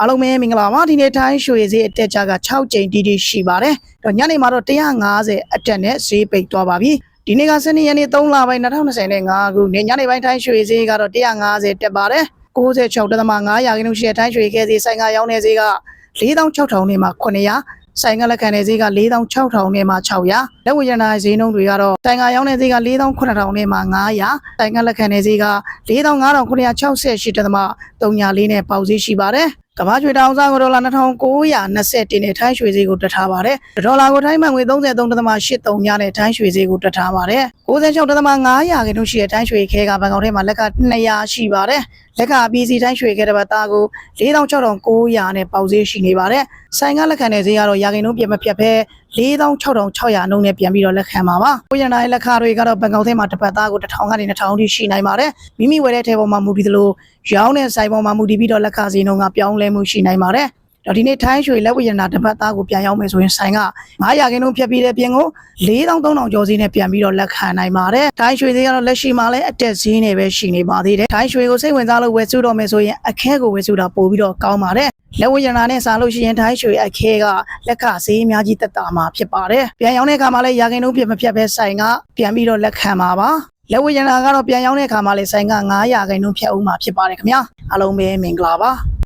အားလုံးပဲမင်္ဂလာပါဒီနေ့ထိုင်းရွှေဈေးအတက်ကြက6ကြိမ်တီးတီးရှိပါတယ်တော့ညနေမှာတော့150အတက်နဲ့ဈေးပိတ်သွားပါပြီဒီနေ့ကစနေရက်နေ့3လပိုင်း2025ခုနေ့ညနေပိုင်းထိုင်းရွှေဈေးကတော့150တက်ပါတယ်96.5ရာခိုင်နှုန်းရှိတဲ့ထိုင်းရွှေခဲဈေးဆိုင်ကရောင်းတဲ့ဈေးက4600နဲ့မှ900ဆိုင်ကလက်ခံတဲ့ဈေးက4600နဲ့မှ600လက်ဝယ်ရနာဈေးနှုန်းတွေကတော့ဆိုင်ကရောင်းတဲ့ဈေးက4900နဲ့မှ900ဆိုင်ကလက်ခံတဲ့ဈေးက4968တက်သမ304နဲ့ပေါက်ဈေးရှိပါတယ် ကမ္ဘာရွှေတောင်စားကိုဒေါ်လာ2920တင်နဲ့ထိုင်းရွှေဈေးကိုတွက်ထားပါတယ်ဒေါ်လာကိုထိုင်းမှန်ငွေ33.83ညနဲ့ထိုင်းရွှေဈေးကိုတွက်ထားပါတယ်96.5ရာခိုင်နှုန်းရှိတဲ့ထိုင်းရွှေခဲကဘန်ကောက်ထဲမှာလက်က200ရှိပါတယ်လက်က PC ထိုင်းရွှေခဲတစ်ပတ်သားကို46,900နဲ့ပေါက်ဈေးရှိနေပါတယ်ဆိုင်ကလက်ခံတဲ့ဈေးကတော့ရာခိုင်နှုန်းပြတ်မပြတ်ပဲ46,600နှုန်းနဲ့ပြန်ပြီးတော့လက်ခံပါပါကိုရနိုင်လက်ခတွေကတော့ဘန်ကောက်ထဲမှာတစ်ပတ်သားကို1000ကနေ2000ထိရှိနိုင်ပါတယ်မိမိဝယ်တဲ့ထဲပေါ်မှာမူတည်သလိုရောင်းတဲ့ဆိုင်ပေါ်မှာမူတည်ပြီးတော့လက်ခဈေးနှုန်းကပြောင်းလဲမှုရှိနိုင်ပါတယ် တော့ဒီနေ့ထိုင်းရွှေလက်ဝယ်ရနာတစ်ပတ်သားကိုပြန်ရောက်မယ်ဆိုရင်ဆိုင်က900ခင်းလုံးဖြတ်ပြီးတဲ့ပြင်ကို4300ကျော်ဈေးနဲ့ပြန်ပြီးတော့လက်ခံနိုင်ပါတယ်ထိုင်းရွှေဈေးကတော့လက်ရှိမှာလည်းအတက်ဈေးနဲ့ပဲရှိနေပါသေးတယ်ထိုင်းရွှေကိုစိတ်ဝင်စားလို့ဝယ်စုတော့မယ်ဆိုရင်အခဲကိုဝယ်စုတာပို့ပြီးတော့ကောင်းပါတယ်လက်ဝယ်ရနာနဲ့စားလို့ရှိရင်ထိုင်းရွှေအခဲကလက်ခဈေးအများကြီးတက်တာမှာဖြစ်ပါတယ်ပြန်ရောက်တဲ့အခါမှာလည်းရာခိုင်နှုန်းပြတ်မပြတ်ပဲဆိုင်ကပြန်ပြီးတော့လက်ခံပါပါလက်ဝယ်ရနာကတော့ပြန်ရောက်တဲ့အခါမှာလည်းဆိုင်က900ခင်းနှုန်းဖြတ်ဦးမှာဖြစ်ပါတယ်ခင်ဗျာအားလုံးပဲမင်္ဂလာပါ